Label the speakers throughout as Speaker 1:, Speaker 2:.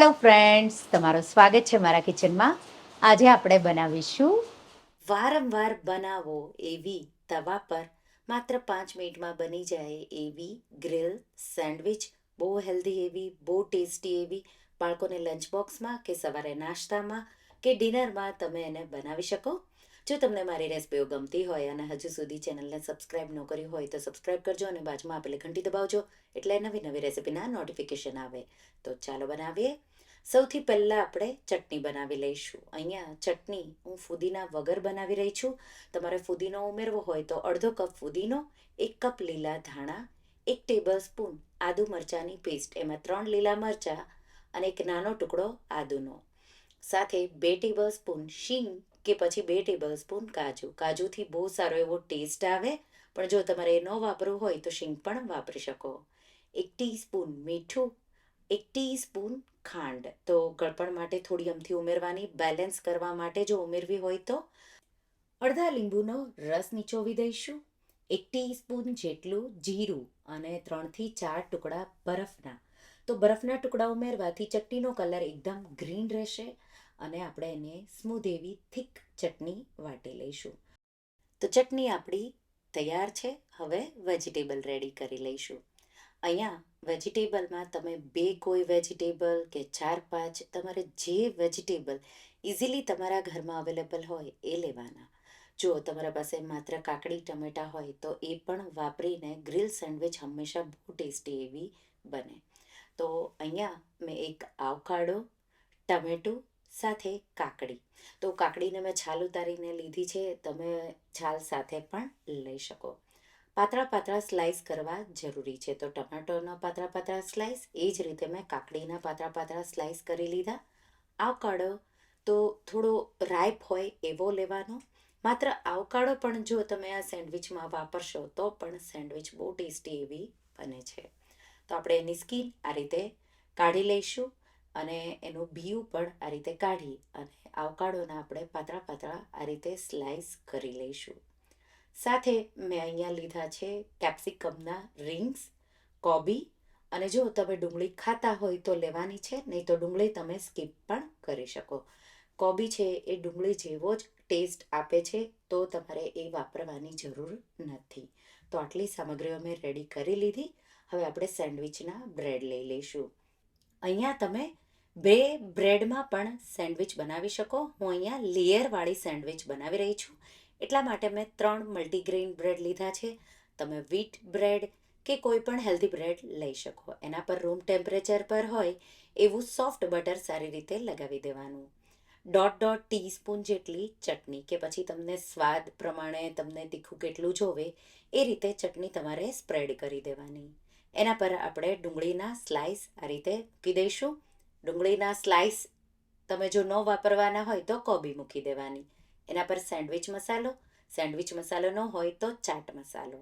Speaker 1: Hello friends, તમારું સ્વાગત છે મારા કિચનમાં. આજે આપણે બનાવીશું વારંવાર બનાવો એવી તવા પર માત્ર પાંચ મિનિટમાં બની જાય એવી ગ્રીલ સેન્ડવિચ. બહુ હેલ્ધી એવી, બહુ ટેસ્ટી એવી બાળકોને લંચ બોક્સમાં કે સવારે નાસ્તામાં કે ડિનરમાં તમે એને બનાવી શકો. જો તમને મારી રેસિપીઓ ગમતી હોય અને હજુ સુધી ચેનલને સબસ્ક્રાઇબ ન કરી હોય તો સબસ્ક્રાઇબ કરજો અને બાજુમાં આપેલી ઘંટી દબાવજો એટલે નવી નવી રેસિપીના નોટિફિકેશન આવે. તો ચાલો બનાવીએ. સૌથી પહેલાં આપણે ચટણી બનાવી લઈશું. અહીંયા ચટણી હું ફુદીના વગર બનાવી રહી છું. તમારે ફુદીનો ઉમેરવો હોય તો અડધો કપ ફુદીનો, એક કપ લીલા ધાણા, એક ટેબલ સ્પૂન આદુ મરચાંની પેસ્ટ એમાં ત્રણ લીલા મરચાં અને એક નાનો ટુકડો આદુનો. સાથે બે ટેબલ સ્પૂન શીંગ કે પછી બે ટેબલ સ્પૂન કાજુ. કાજુથી બહુ સારો એવો ટેસ્ટ આવે, પણ જો તમારે ન વાપરવું હોય તો શીંગ પણ વાપરી શકો. એક ટીસ્પૂન મીઠું, એક ટીસ્પૂન ખાંડ. તો ગળપણ માટે થોડી અમથી ઉમેરવાની, બેલેન્સ કરવા માટે જો ઉમેરવી હોય તો. અડધા લીંબુનો રસ નીચોવી દઈશું. એક ટીસ્પૂન જેટલું જીરું અને ત્રણથી ચાર ટુકડા બરફના. તો બરફના ટુકડા ઉમેરવાથી ચટણીનો કલર એકદમ ગ્રીન રહેશે. અને આપણે એને સ્મૂધ એવી થીક ચટણી વાટી લઈશું. તો ચટણી આપણી તૈયાર છે, હવે વેજીટેબલ રેડી કરી લઈશું. અહીંયા વેજીટેબલમાં તમે બે કોઈ વેજીટેબલ કે ચાર પાંચ તમારે જે વેજીટેબલ ઇઝીલી તમારા ઘરમાં અવેલેબલ હોય એ લેવાના. જો તમારા પાસે માત્ર કાકડી, ટમેટા હોય તો એ પણ વાપરીને ગ્રીલ સેન્ડવિચ હંમેશા બહુ ટેસ્ટી એવી બને. તો અહીંયા મેં એક આવકાડો, ટમેટું સાથે કાકડી. તો કાકડીને મેં છાલ ઉતારીને લીધી છે, તમે છાલ સાથે પણ લઈ શકો. પાતળા પાતળા સ્લાઈસ કરવા જરૂરી છે. તો ટમાટોના પાતળા પાતળા સ્લાઈસ, એ જ રીતે મેં કાકડીના પાતળા પાતળા સ્લાઈસ કરી લીધા. આવકાડો તો થોડો રાઈપ હોય એવો લેવાનો. માત્ર આવકાડો પણ જો તમે આ સેન્ડવિચમાં વાપરશો, તો પણ સેન્ડવિચ બહુ ટેસ્ટી એવી બને છે. તો આપણે એની સ્કીન આ રીતે કાઢી લઈશું. અને એનું બીયું પણ આ રીતે કાઢી અને આવકાડોના આપણે પાતળા પાતળા આ રીતે સ્લાઈસ કરી લઈશું. સાથે મેં અહીંયા લીધા છે કેપ્સિકમના રિંગ્સ, કોબી, અને જો તમે ડુંગળી ખાતા હોય તો લેવાની છે, નહીં તો ડુંગળી તમે સ્કીપ પણ કરી શકો. કોબી છે એ ડુંગળી જેવો જ ટેસ્ટ આપે છે, તો તમારે એ વાપરવાની જરૂર નથી. તો આટલી સામગ્રીઓ મેં રેડી કરી લીધી. હવે આપણે સેન્ડવિચના બ્રેડ લઈ લઈશું. અહીંયા તમે બે બ્રેડમાં પણ સેન્ડવિચ બનાવી શકો. હું અહીંયા લેયરવાળી સેન્ડવિચ બનાવી રહી છું. એટલા માટે મેં ત્રણ મલ્ટીગ્રેઇન બ્રેડ લીધા છે. તમે વીટ બ્રેડ કે કોઈ પણ હેલ્ધી બ્રેડ લઈ શકો. એના પર રૂમ ટેમ્પરેચર પર હોય એવું સોફ્ટ બટર સારી રીતે લગાવી દેવાનું. દોઢ દોઢ ટીસ્પૂન જેટલી ચટણી કે પછી તમને સ્વાદ પ્રમાણે તમને તીખું કેટલું જોવે એ રીતે ચટણી તમારે સ્પ્રેડ કરી દેવાની. એના પર આપણે ડુંગળીના સ્લાઈસ આ રીતે મૂકી દઈશું. ડુંગળીના સ્લાઈસ તમે જો ન વાપરવાના હોય તો કોબી મૂકી દેવાની. એના પર સેન્ડવિચ મસાલો સેન્ડવિચ મસાલો ન હોય તો ચાટ મસાલો.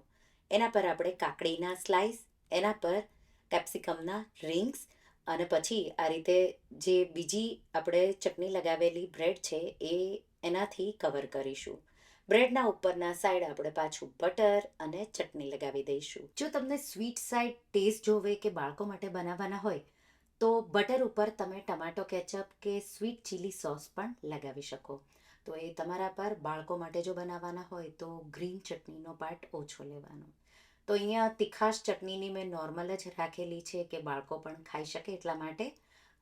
Speaker 1: એના પર આપણે કાકડીના સ્લાઈસ, એના પર કેપ્સિકમના રિંગ્સ અને પછી આ રીતે જે બીજી આપણે ચટણી લગાવેલી બ્રેડ છે એ એનાથી કવર કરીશું. બ્રેડના ઉપરના સાઈડ આપણે પાછું બટર અને ચટણી લગાવી દઈશું. જો તમને સ્વીટ સાઈડ ટેસ્ટ જોવે કે બાળકો માટે બનાવવાના હોય તો બટર ઉપર તમે ટમાટો કેચઅપ કે સ્વીટ ચીલી સોસ પણ લગાવી શકો. તો એ તમારા પર બાળકો માટે જો બનાવવાના હોય તો ગ્રીન ચટણીનો પાર્ટ ઓછો લેવાનો. તો અહીંયા તીખાશ ચટણીની મેં નોર્મલ જ રાખેલી છે કે બાળકો પણ ખાઈ શકે એટલા માટે.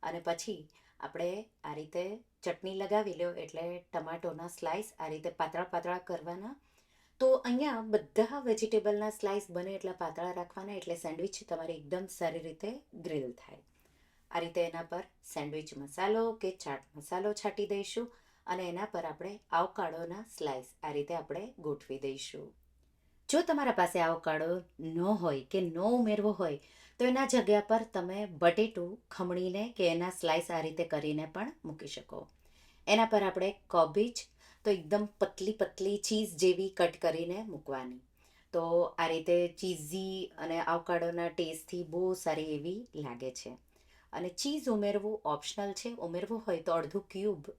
Speaker 1: અને પછી આપણે આ રીતે ચટણી લગાવી લો એટલે ટમાટોના સ્લાઈસ આ રીતે પાતળા પાતળા કરવાના. તો અહીંયા બધા વેજીટેબલના સ્લાઈસ બને એટલા પાતળા રાખવાના એટલે સેન્ડવિચ તમારી એકદમ સારી રીતે ગ્રીલ થાય. આ રીતે એના પર સેન્ડવિચ મસાલો કે ચાટ મસાલો છાંટી દઈશું અને એના પર આપણે આવકાડોના સ્લાઇસ આ રીતે આપણે ગોઠવી દઈશું. જો તમારા પાસે આવકાડો ન હોય કે ન ઉમેરવો હોય, તો એના જગ્યા પર તમે બટેટું, ખમણીને કે એના સ્લાઇસ આ રીતે કરીને પણ મૂકી શકો. એના પર આપણે કોબીજ તો એકદમ પતલી પતલી ચીઝ જેવી કટ કરીને મૂકવાની. તો આ રીતે ચીઝી અને આવકાડોના ટેસ્ટથી બહુ સારી એવી લાગે છે. અને ચીઝ ઉમેરવું ઓપ્શનલ છે. ઉમેરવું હોય તો અડધું ક્યુબ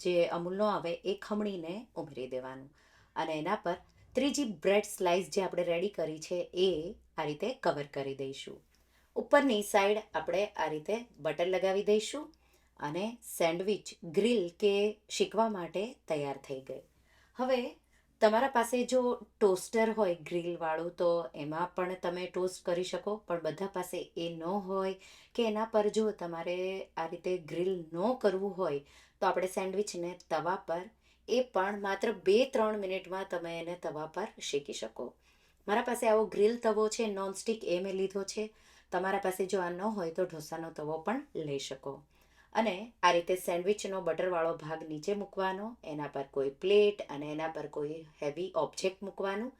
Speaker 1: જે અમૂલનો આવે એ ખમણીને ઉમેરી દેવાનું. અને એના પર ત્રીજી બ્રેડ સ્લાઇસ જે આપણે રેડી કરી છે એ આ રીતે કવર કરી દઈશું. ઉપરની સાઈડ આપણે આ રીતે બટર લગાવી દઈશું અને સેન્ડવિચ ગ્રીલ કે શીખવા માટે તૈયાર થઈ ગઈ. હવે તમારા પાસે જો ટોસ્ટર હોય ગ્રીલવાળું, તો એમાં પણ તમે ટોસ્ટ કરી શકો. પણ બધા પાસે એ ન હોય કે એના પર જો તમારે આ રીતે ગ્રીલ ન કરવું હોય, તો આપણે સેન્ડવિચને તવા પર, એ પણ માત્ર બે ત્રણ મિનિટમાં તમે એને તવા પર શેકી શકો. મારા પાસે આવો ગ્રીલ તવો છે, નોનસ્ટિક એ મેં લીધો છે. તમારા પાસે જો આ ન હોય, તો ઢોસાનો તવો પણ લઈ શકો. અને આ રીતે સેન્ડવિચનો બટરવાળો ભાગ નીચે મૂકવાનો, એના પર કોઈ પ્લેટ અને એના પર કોઈ હેવી ઓબ્જેક્ટ મૂકવાનું,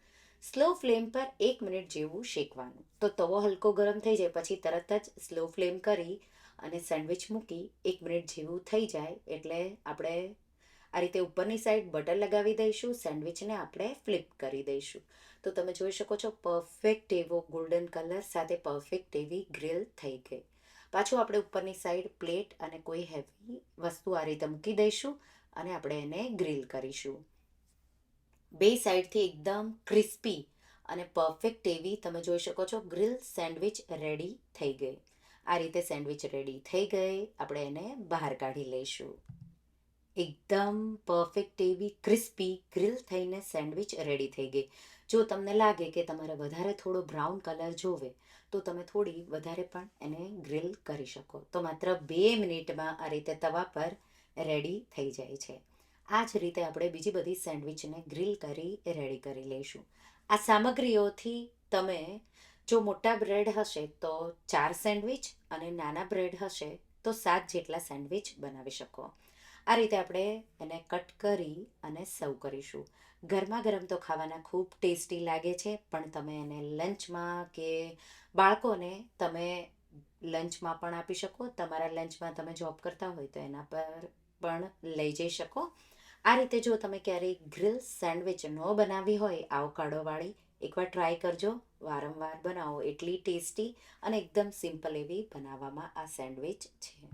Speaker 1: સ્લો ફ્લેમ પર એક મિનિટ જેવું શેકવાનું. તો તવો હલકો ગરમ થઈ જાય, પછી તરત જ સ્લો ફ્લેમ કરી અને સેન્ડવિચ મૂકી એક મિનિટ જેવું થઈ જાય, એટલે આપણે આ રીતે ઉપરની સાઈડ બટર લગાવી દઈશું, સેન્ડવિચને આપણે ફ્લિપ કરી દઈશું. તો તમે જોઈ શકો છો, પરફેક્ટ એવો ગોલ્ડન કલર, સાથે પરફેક્ટ એવી ગ્રીલ થઈ ગઈ. પાછું આપણે ઉપરની સાઈડ પ્લેટ અને કોઈ હેવી વસ્તુ આ રીતે મૂકી દઈશું અને આપણે એને ગ્રીલ કરીશું. બે સાઈડથી એકદમ ક્રિસ્પી અને પરફેક્ટ એવી તમે જોઈ શકો છો ગ્રીલ સેન્ડવિચ રેડી થઈ ગઈ. આ રીતે સેન્ડવિચ રેડી થઈ ગઈ. આપણે એને બહાર કાઢી લઈશું. એકદમ પરફેક્ટ એવી ક્રિસ્પી ગ્રીલ થઈને સેન્ડવિચ રેડી થઈ ગઈ. જો તમને લાગે કે તમારે વધારે થોડો બ્રાઉન કલર જોવે, તો તમે થોડી વધારે પણ એને ગ્રીલ કરી શકો. તો માત્ર બે મિનિટમાં આ રીતે તવા પર રેડી થઈ જાય છે. આ જ રીતે આપણે બીજી બધી સેન્ડવિચને ગ્રીલ કરી રેડી કરી લઈશું. આ સામગ્રીઓથી તમે જો મોટા બ્રેડ હશે તો ચાર સેન્ડવિચ અને નાના બ્રેડ હશે તો સાત જેટલા સેન્ડવિચ બનાવી શકો. આ રીતે આપણે એને કટ કરી અને સર્વ કરીશું. ગરમા ગરમ તો ખાવાના ખૂબ ટેસ્ટી લાગે છે, પણ તમે એને લંચમાં કે બાળકોને તમે લંચમાં પણ આપી શકો. તમારા લંચમાં તમે જોબ કરતા હોય તો એના પર પણ લઈ જઈ શકો. આ રીતે જો તમે ક્યારેય ગ્રીલ સેન્ડવિચ ન બનાવી હોય આવકાડોવાળી એકવાર ટ્રાય કરજો. વારંવાર બનાવો, એટલી ટેસ્ટી અને એકદમ સિમ્પલ એવી બનાવવામાં આ સેન્ડવિચ છે.